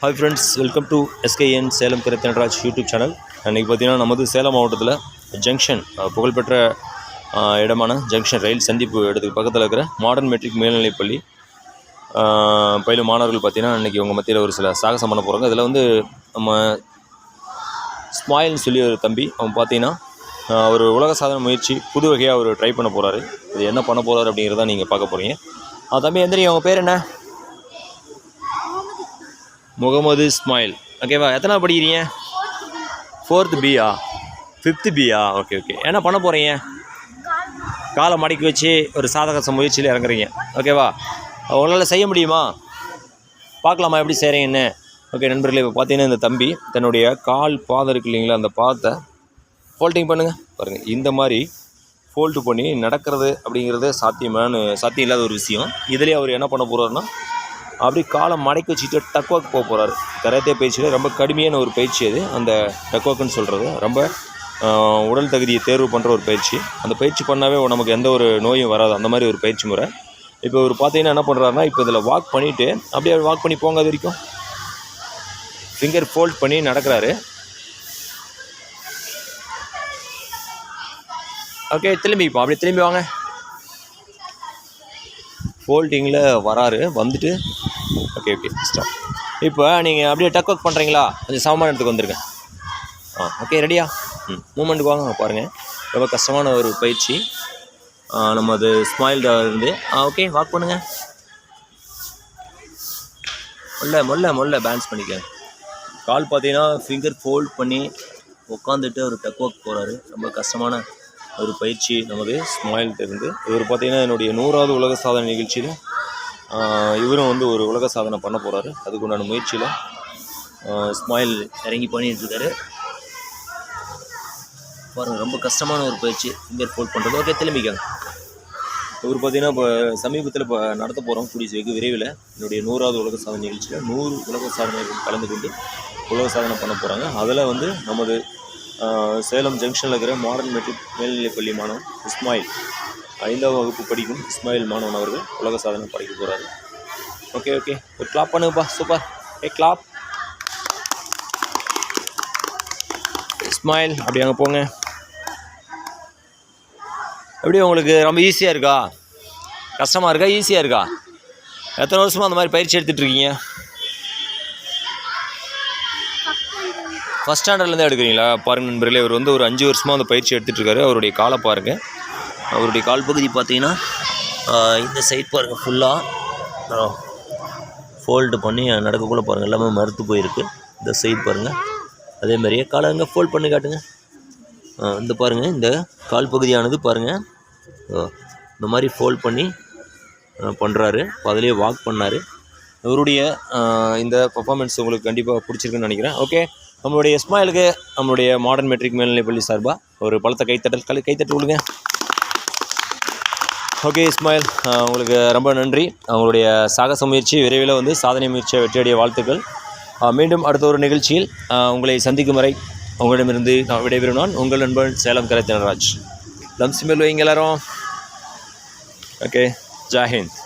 Hi friends welcome to SKN Salem Kirathanraj YouTube channel அன்றைக்கி பார்த்தீங்கன்னா நமது சேலம் மாவட்டத்தில் ஜங்ஷன் புகழ்பெற்ற இடமான ஜங்ஷன் ரயில் சந்திப்பு இடத்துக்கு பக்கத்தில் இருக்கிற மாடர்ன் மெட்ரிக் மேல்நிலைப்பள்ளி பயிலும் மாணவர்கள் பார்த்தீங்கன்னா இன்றைக்கி உங்கள் மத்தியில் ஒரு சில சாகசம் பண்ண போகிறாங்க இதில் வந்து நம்ம ஸ்மாயில்னு சொல்லி ஒரு தம்பி அவன் பார்த்தீங்கன்னா அவர் ஒரு உலக சாதன முயற்சி புது வகையாக அவர் ட்ரை பண்ண போகிறாரு இது என்ன பண்ண போகிறாரு அப்படிங்கிறத நீங்கள் பார்க்க போகிறீங்க தம்பி எந்திரி உங்கள் பேர் என்ன? முகமது இஸ்மாயில். ஓகேவா எத்தனை படிக்கிறீங்க? ஃபோர்த்து பியா ஃபிஃப்த்து பியா ஓகே ஓகே என்ன பண்ண போகிறீங்க காலை மடக்கி வச்சு ஒரு சாதக முயற்சியில் இறங்குறீங்க. ஓகேவா உங்களால் செய்ய முடியுமா? பார்க்கலாமா எப்படி செய்கிறீங்கன்னு ஓகே நண்பர்களே இப்போ பார்த்தீங்கன்னா இந்த தம்பி தன்னுடைய கால் பாதம் இருக்கு இல்லைங்களா அந்த பாதத்தை ஃபோல்டிங் பண்ணுங்கள் பாருங்கள் இந்த மாதிரி ஃபோல்டு பண்ணி நடக்கிறது அப்படிங்கிறது சாத்தியமான சாத்தியம் இல்லாத ஒரு விஷயம். இதுலேயே அவர் என்ன பண்ண போகிறாருன்னா அப்படி காலை மடக்கி வச்சுட்டு டக்வாக் போக போகிறாரு கராத்தே பயிற்சியில் ரொம்ப கடுமையான ஒரு பயிற்சி அது. அந்த டக்வாக்குன்னு சொல்கிறது ரொம்ப உடல் தகுதியை தேர்வு பண்ணுற ஒரு பயிற்சி அந்த பயிற்சி பண்ணாவே நமக்கு எந்த ஒரு நோயும் வராது. அந்த மாதிரி ஒரு பயிற்சி முறை. இப்போ இவர் பார்த்தீங்கன்னா என்ன பண்ணுறாருன்னா இப்போ இதில் வாக் பண்ணிவிட்டு அப்படியே வாக் பண்ணி போங்க அது வரைக்கும் ஃபிங்கர் ஃபோல்ட் பண்ணி நடக்கிறாரு. ஓகே திரும்பி இப்போ அப்படியே திரும்பி வாங்க. ஃபோல்டிங்கில் வராரு வந்துட்டு ஓகே ஓகே ஸ்டாப் இப்போ நீங்கள் அப்படியே டக் ஒர்க் பண்ணுறீங்களா கொஞ்சம் சமமான இடத்துக்கு வந்துருங்க ஆ ஓகே ரெடியா ம் மூமெண்ட்டுக்கு வாங்க பாருங்கள் ரொம்ப கஷ்டமான ஒரு பயிற்சி. நம்ம அது ஸ்மைல் இருந்து ஆ ஓகே வாக் பண்ணுங்கள் மொல்ல மொல்ல மொல்ல பேலன்ஸ் பண்ணிக்க கால் பார்த்தீங்கன்னா ஃபிங்கர் ஃபோல்ட் பண்ணி உட்காந்துட்டு அவர் டக் ஒர்க் போகிறாரு ரொம்ப கஷ்டமான ஒரு பயிற்சி நமது ஸ்மைல் இவர் பார்த்தீங்கன்னா என்னுடைய நூறாவது உலக சாதனை நிகழ்ச்சியில் இவரும் வந்து ஒரு உலக சாதனை பண்ண போகிறாரு அதுக்கு உண்டான முயற்சியில் ஸ்மைல் இறங்கி பண்ணிட்டு பாருங்கள் ரொம்ப கஷ்டமான ஒரு பயிற்சி இங்கே ஃபோல்ட் பண்ணுறது ஓகே திரும்பிக்கங்க. இவர் பார்த்தீங்கன்னா இப்போ சமீபத்தில் இப்போ நடத்த போகிறோம் கூடிய வெகு விரைவில் என்னுடைய நூறாவது உலக சாதனை நிகழ்ச்சியில் நூறு உலக சாதனைகள் கலந்து கொண்டு உலக சாதனை பண்ண போகிறாங்க அதில் வந்து நமது சேலம் ஜங்ஷனில் இருக்கிற மாடர்ன் மெட்ரிக் மேல்நிலைப்பள்ளி மாணவன் இஸ்மாயில் ஐந்தாம் வகுப்பு படிக்கும் இஸ்மாயில் மாணவன் அவர்கள் உலக சாதனை படைக்க போகிறாரு ஓகே ஓகே ஒரு கிளாப் பண்ணுங்கப்பா. சூப்பர் ஏ கிளாப் இஸ்மாயில் அப்படி அங்கே போங்க. எப்படி உங்களுக்கு ரொம்ப ஈஸியாக இருக்கா? கஷ்டமாக இருக்கா? ஈஸியாக இருக்கா? எத்தனை வருஷமாக அந்த மாதிரி பயிற்சி எடுத்துகிட்ருக்கீங்க ஃபஸ்ட் ஸ்டாண்டர்ட்லேருந்து எடுக்கிறீங்களா? பாருங்க நண்பர்களே இவர் வந்து ஒரு அஞ்சு வருஷமாக அந்த பயிற்சி எடுத்துகிட்ருக்காரு அவருடைய காலை பாருங்கள் அவருடைய கால் பகுதி பார்த்தீங்கன்னா இந்த சைட் பாருங்கள் ஃபுல்லாக ஃபோல்டு பண்ணி நடக்கக்குள்ள பாருங்கள் எல்லாமே மறுத்து போயிருக்கு. இந்த சைடு பாருங்கள் அதே மாதிரியே காலை அங்கே ஃபோல்ட் பண்ணி காட்டுங்க. இந்த பாருங்கள் இந்த கால் பகுதியானது பாருங்கள் இந்த மாதிரி ஃபோல்ட் பண்ணி பண்ணுறாரு அதிலே வாக் பண்ணார். இவருடைய இந்த பர்ஃபார்மன்ஸ் உங்களுக்கு கண்டிப்பாக பிடிச்சிருக்குன்னு நினைக்கிறேன். ஓகே நம்மளுடைய இஸ்மாயிலுக்கு நம்மளுடைய மாடர்ன் மெட்ரிக் மேல்நிலைப்பள்ளி சார்பாக ஒரு பலத்த கைத்தட்டல் கலை கைத்தட்டு விடுங்க. ஓகே இஸ்மாயில் உங்களுக்கு ரொம்ப நன்றி. அவங்களுடைய சாகச முயற்சி விரைவில் வந்து சாதனை முயற்சியை வெற்றியடைய வாழ்த்துக்கள். மீண்டும் அடுத்த ஒரு நிகழ்ச்சியில் உங்களை சந்திக்கும் வரை உங்களிடமிருந்து நான் விடைபெறும் நான் உங்கள் நண்பன் சேலம் கரை தினராஜ். லம்சிமெல் வைங்க எல்லாரும். ஓகே ஜாஹிந்த்